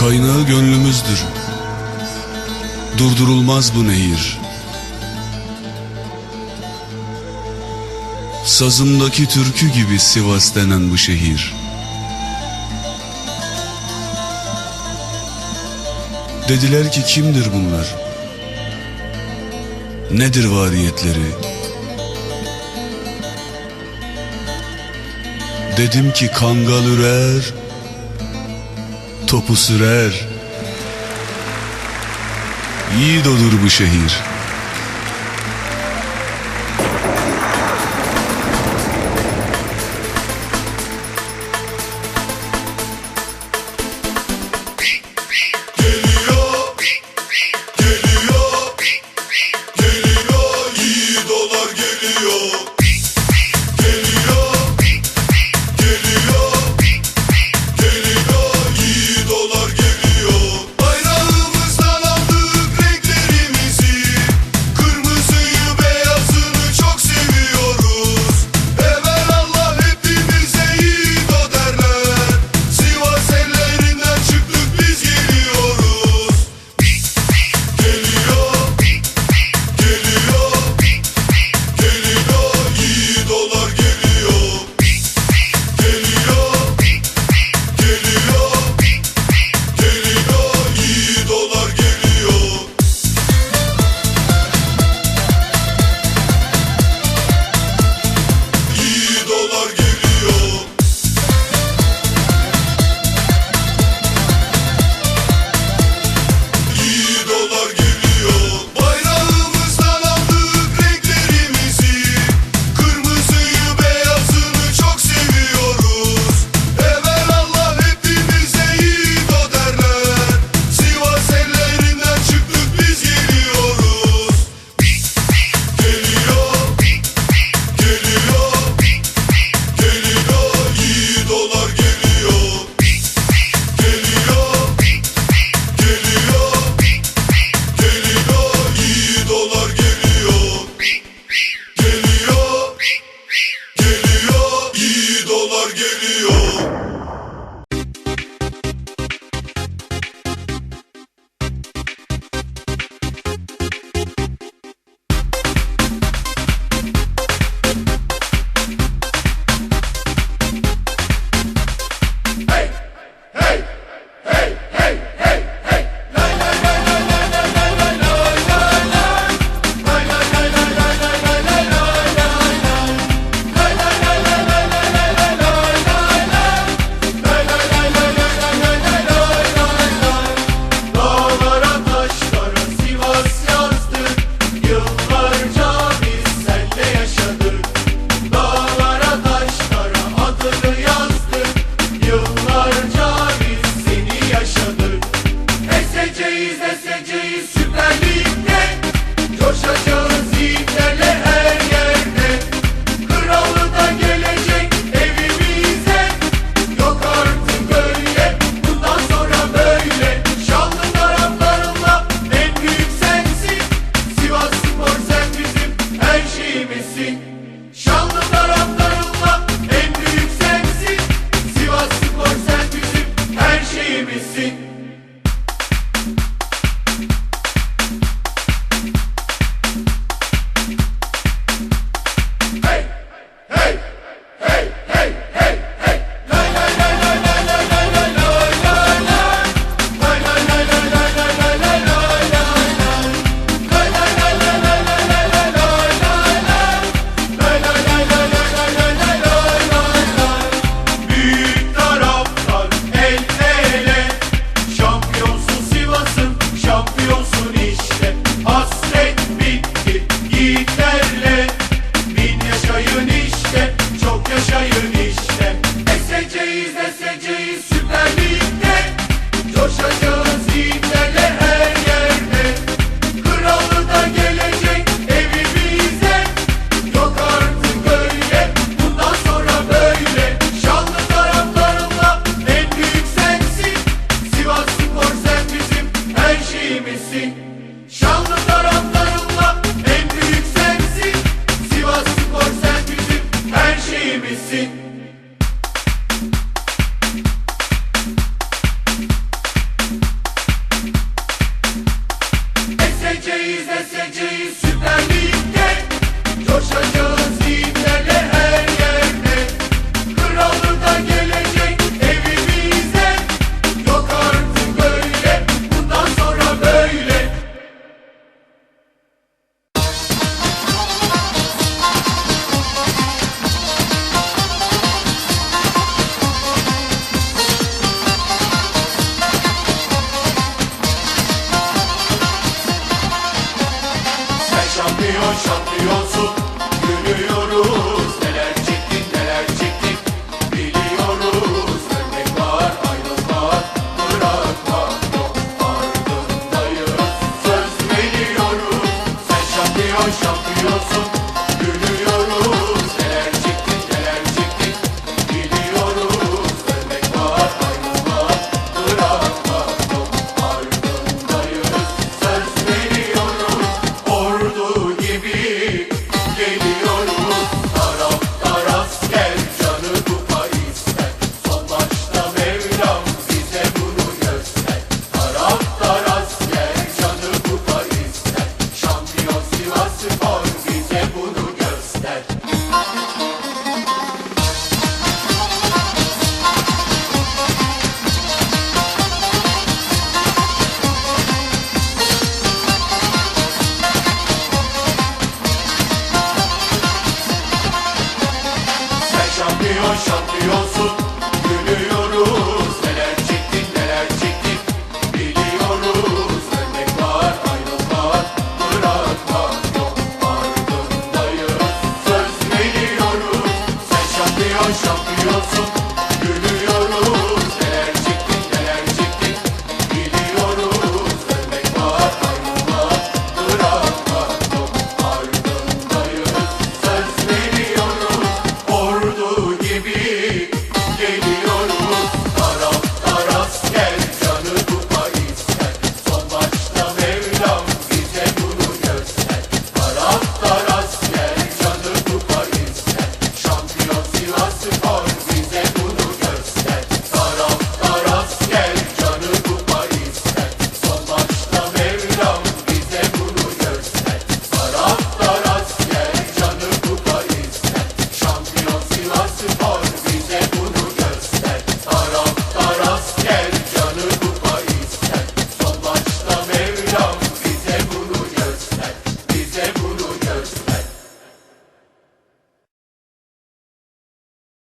Kaynağı gönlümüzdür Durdurulmaz bu nehir Sazımdaki türkü gibi Sivas denen bu şehir Dediler ki kimdir bunlar? Nedir variyetleri? Dedim ki kangal ürer, topu sürer. Yiğit odur bu şehir. Şampiyon Gülüyoruz. Neler çektik neler çektik. Biliyoruz. Dönmek var ayrılmak Bırakmak yok Söz veriyoruz. Sen şampiyon şampiyonsun.